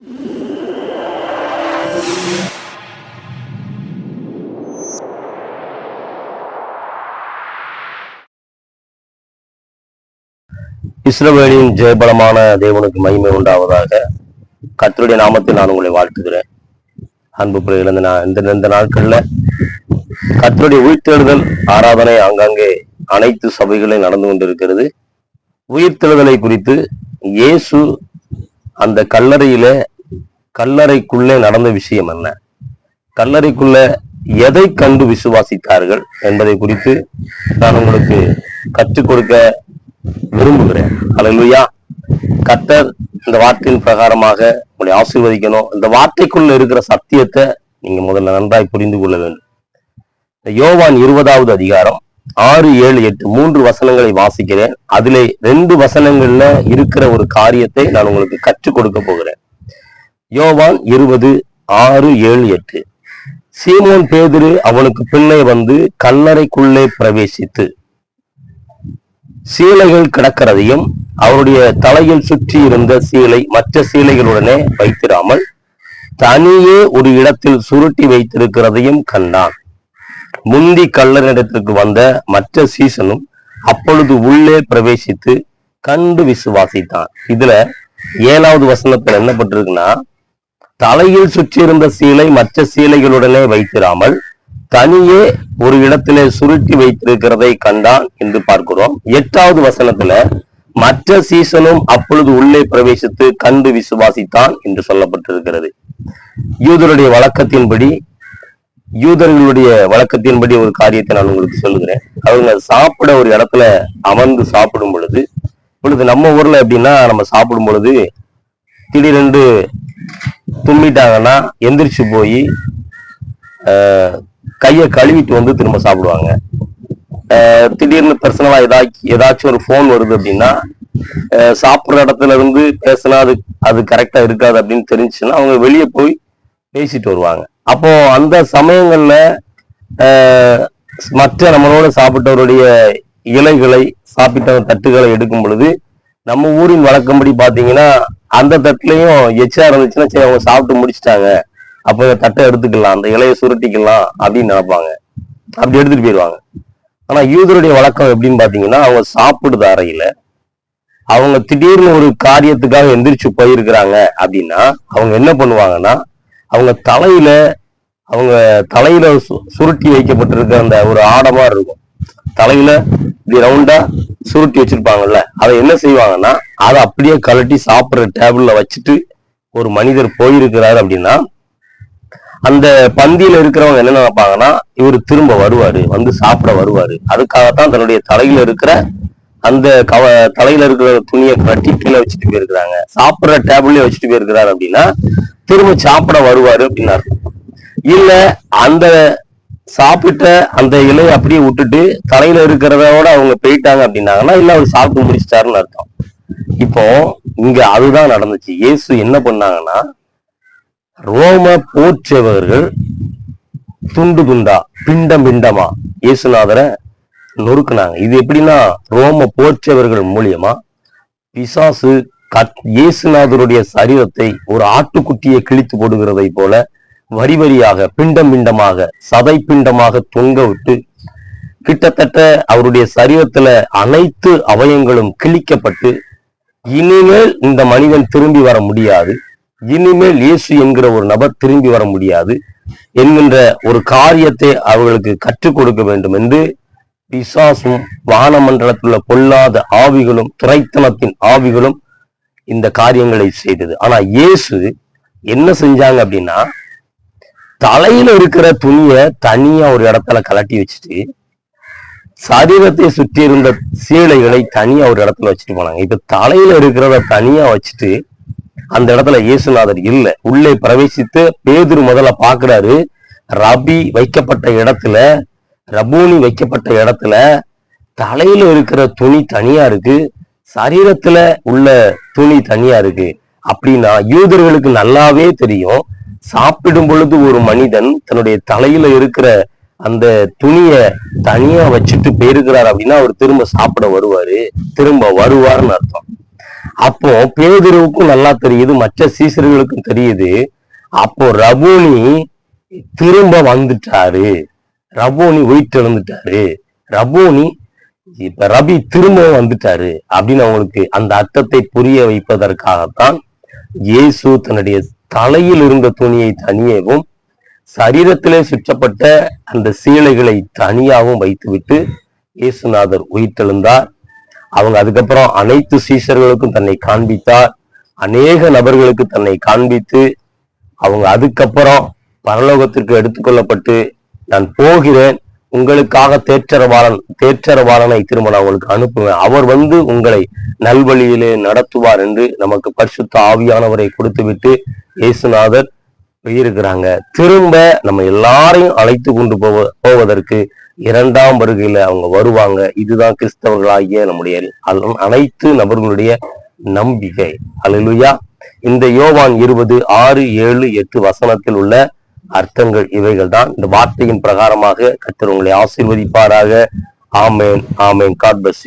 இஸ்ரவேலின் ஜெயபலமான தேவனுக்கு மகிமை உண்டாவதாக கத்தருடைய நாமத்தில் நான் உங்களை வாழ்த்துகிறேன். அன்பு பிள்ளைகள் இந்த நா- இந்த இந்த நாட்கள்ல கர்த்தருடைய உயிர்த்தெழுதல் ஆராதனை ஆங்காங்கே அனைத்து சபைகளிலும் நடந்து கொண்டிருக்கிறது. உயிர்த்தெழுதலை குறித்து இயேசு அந்த கல்லறையில கல்லறைக்குள்ளே நடந்த விஷயம் என்ன? கல்லறைக்குள்ள எதை கண்டு விசுவாசித்தார்கள் என்பதை குறித்து நான் உங்களுக்கு கற்றுக் கொடுக்க விரும்புகிறேன். அல்லேலூயா கத்தர் இந்த வார்த்தையின் பிரகாரமாக உங்களை ஆசீர்வதிக்கணும். இந்த வார்த்தைக்குள்ள இருக்கிற சத்தியத்தை நீங்க முதல்ல நன்றாய் புரிந்து கொள்ள வேண்டும். இந்த யோவான் இருபதாவது அதிகாரம் ஆறு ஏழு எட்டு மூன்று வசனங்களை வாசிக்கிறேன். அதிலே ரெண்டு வசனங்கள்ல இருக்கிற ஒரு காரியத்தை நான் உங்களுக்கு கற்றுக் கொடுக்க போகிறேன். யோவான் இருபது ஆறு ஏழு எட்டு. சீமோன் பேதுரு அவனுக்கு பின்னே வந்து கல்லறைக்குள்ளே பிரவேசித்து சீலைகள் கிடக்கிறதையும் அவருடைய தலையில் சுற்றி இருந்த சீலை மற்ற சீலைகளுடனே வைத்திராமல் தனியே ஒரு இடத்தில் சுருட்டி வைத்திருக்கிறதையும் கண்டான். முந்தி கல்லறிடத்திற்கு வந்த மற்ற சீசனும் அப்பொழுது உள்ளே பிரவேசித்து கண்டு விசுவாசித்தான். இதுல ஏழாவது வசனத்துல என்ன பட்டிருக்குன்னா தலையில் சுற்றியிருந்த சீலை மற்ற சீலைகளுடனே வைத்திராமல் தனியே ஒரு இடத்திலே சுருட்டி வைத்திருக்கிறதை கண்டான் என்று பார்க்கிறோம். எட்டாவது வசனத்துல மற்ற சீசனும் அப்பொழுது உள்ளே பிரவேசித்து கண்டு விசுவாசித்தான் என்று சொல்லப்பட்டிருக்கிறது. யூதருடைய வழக்கத்தின்படி யூதர்களுடைய வழக்கத்தின்படி ஒரு காரியத்தை நான் உங்களுக்கு சொல்லுகிறேன். அவங்க சாப்பிட ஒரு இடத்துல அமர்ந்து சாப்பிடும் பொழுது பொழுது நம்ம ஊர்ல எப்படின்னா நம்ம சாப்பிடும் பொழுது திடீரென்று தும்மிட்டாங்கன்னா எந்திரிச்சு போய் கையை கழுவிட்டு வந்து திரும்ப சாப்பிடுவாங்க. திடீர்னு பர்சனலா ஏதாச்சும் ஏதாச்சும் ஒரு ஃபோன் வருது அப்படின்னா சாப்பிட்ற இடத்துல இருந்து பேசினா அது அது கரெக்டா இருக்காது அப்படின்னு தெரிஞ்சுன்னா அவங்க வெளியே போய் பேசிட்டு வருவாங்க. அப்போ அந்த சமயங்கள்ல மற்ற நம்மளோட சாப்பிட்டவருடைய இலைகளை சாப்பிட்ட தட்டுகளை எடுக்கும் பொழுது நம்ம ஊரின் வழக்கம்படி பாத்தீங்கன்னா அந்த தட்டுலயும் எச்சா இருந்துச்சுன்னா சரி அவங்க சாப்பிட்டு முடிச்சிட்டாங்க. அப்ப இந்த தட்டை எடுத்துக்கலாம் அந்த இலையை சுருட்டிக்கலாம் அப்படின்னு நினைப்பாங்க. அப்படி எடுத்துட்டு போயிடுவாங்க. ஆனா யூதருடைய வழக்கம் எப்படின்னு பாத்தீங்கன்னா அவங்க சாப்பிடுது அறையில அவங்க திடீர்னு ஒரு காரியத்துக்காக எந்திரிச்சு போயிருக்கிறாங்க அப்படின்னா அவங்க என்ன பண்ணுவாங்கன்னா அவங்க தலையில அவங்க தலையில சு- சுருட்டி வைக்கப்பட்டிருக்க அந்த ஒரு ஆடமா இருக்கும். தலையில இப்படி ரவுண்டா சுருட்டி வச்சிருப்பாங்கல்ல அதை என்ன செய்வாங்கன்னா அதை அப்படியே கழட்டி சாப்பிடுற டேபிள்ல வச்சுட்டு ஒரு மனிதர் போயிருக்கிறாரு அப்படின்னா அந்த பந்தியில இருக்கிறவங்க என்ன நினைப்பாங்கன்னா இவர் திரும்ப வருவாரு வந்து சாப்பிட வருவாரு. அதுக்காகத்தான் தன்னுடைய தலையில இருக்கிற அந்த கவ தலையில இருக்கிற துணியை கட்டி கீழே வச்சுட்டு போயிருக்கிறாங்க. சாப்பிடுற டேபிள்லயே வச்சுட்டு போயிருக்கிறாரு அப்படின்னா திரும்ப சாப்பிட வருவாரு அப்படின்னு அர்த்தம் இல்ல அந்த சாப்பிட்ட அந்த இலையை அப்படியே விட்டுட்டு தலையில இருக்கிறதோட அவங்க போயிட்டாங்க அப்படின்னாங்கன்னா இல்ல அவர் சாப்பிட்டு முடிச்சிட்டாருன்னு அர்த்தம். இப்போ இங்க அதுதான் நடந்துச்சு. இயேசு என்ன பண்ணாங்கன்னா ரோம போற்றவர்கள் துண்டு துண்டா பிண்டம் பிண்டமா இயேசுநாதரை நொறுக்குனாங்க. இது எப்படின்னா ரோம போற்றவர்கள் மூலியமா பிசாசு கத்- இயேசுநாதருடைய சரீரத்தை ஒரு ஆட்டுக்குட்டியை கிழித்து போடுகிறதை போல வரி வரியாக பிண்டம் பிண்டமாக சதை பிண்டமாக தொங்க விட்டு கிட்டத்தட்ட அவருடைய சரீரத்துல அனைத்து அவயங்களும் கிழிக்கப்பட்டு இனிமேல் இந்த மனிதன் திரும்பி வர முடியாது. இனிமேல் இயேசு என்கிற ஒரு நபர் திரும்பி வர முடியாது. என்கின்ற ஒரு காரியத்தை அவர்களுக்கு கற்றுக் கொடுக்க வேண்டும் என்று பிசாசும் வானமண்டலத்தில் உள்ள பொல்லாத ஆவிகளும் துறைத்தனத்தின் ஆவிகளும் இந்த காரியங்களை செய்தது. ஆனா இயேசு என்ன செஞ்சாங்க அப்படின்னா தலையில இருக்கிற துணியை தனியா ஒரு இடத்துல கலட்டி வச்சுட்டு சரீரத்தை சுற்றி இருந்த சீலைகளை தனியா ஒரு இடத்துல வச்சுட்டு போனாங்க. இப்ப தலையில இருக்கிறத தனியா வச்சுட்டு அந்த இடத்துல இயேசுநாதர் இல்ல. உள்ளே பிரவேசித்து பேதுரு முதல்ல பாக்குறாரு ரபி வைக்கப்பட்ட இடத்துல ரபூனி வைக்கப்பட்ட இடத்துல தலையில இருக்கிற துணி தனியா இருக்கு சரீரத்துல உள்ள துணி தனியா இருக்கு. அப்படின்னா யூதர்களுக்கு நல்லாவே தெரியும். சாப்பிடும் பொழுது ஒரு மனிதன் தன்னுடைய தலையில இருக்கிற அந்த துணிய தனியா வச்சுட்டு போயிருக்கிறார் அப்படின்னா அவர் திரும்ப சாப்பிட வருவாரு திரும்ப வருவார்னு அர்த்தம். அப்போ பேதுருவுக்கும் நல்லா தெரியுது மற்ற சீசர்களுக்கும் தெரியுது. அப்போ ரபூனி திரும்ப வந்துட்டாரு. ரபோனி உயிர்த்தெழுந்துட்டாரு. ரபோனி இப்ப ரபி திரும்பவும் வந்துட்டாரு அப்படின்னு அவங்களுக்கு அந்த அர்த்தத்தை புரிய வைப்பதற்காகத்தான் இயேசு தன்னுடைய தலையில் இருந்த துணியை தனியவும் சரீரத்திலே சுற்றப்பட்ட அந்த சீலைகளை தனியாகவும் வைத்துவிட்டு இயேசுநாதர் உயிர்த்தெழுந்தார். அவங்க அதுக்கப்புறம் அனைத்து சீசர்களுக்கும் தன்னை காண்பித்தார். அநேக நபர்களுக்கு தன்னை காண்பித்து அவங்க அதுக்கப்புறம் பரலோகத்திற்கு எடுத்துக்கொள்ளப்பட்டு நான் போகிறேன் உங்களுக்காக தேற்றரவாளன் தேற்றரவாளனை திரும்ப நான் உங்களுக்கு அனுப்புவேன். அவர் வந்து உங்களை நல்வழியிலே நடத்துவார் என்று நமக்கு பரிசுத்த ஆவியானவரை கொடுத்துவிட்டு இயேசுநாதர் இருக்கிறாங்க திரும்ப நம்ம எல்லாரையும் அழைத்து கொண்டு போவ போவதற்கு இரண்டாம் வருகையில அவங்க வருவாங்க. இதுதான் கிறிஸ்தவர்களாகிய நம்முடைய அனைத்து நபர்களுடைய நம்பிக்கை. அலுலுயா இந்த யோவான் இருபது ஆறு ஏழு எட்டு வசனத்தில் உள்ள அர்த்தங்கள் இவைகள் தான் இந்த வார்த்தையின் பிரகாரமாக கத்தர் உங்களை ஆசீர்வதிப்பாராக. ஆமேன். ஆமேன். God bless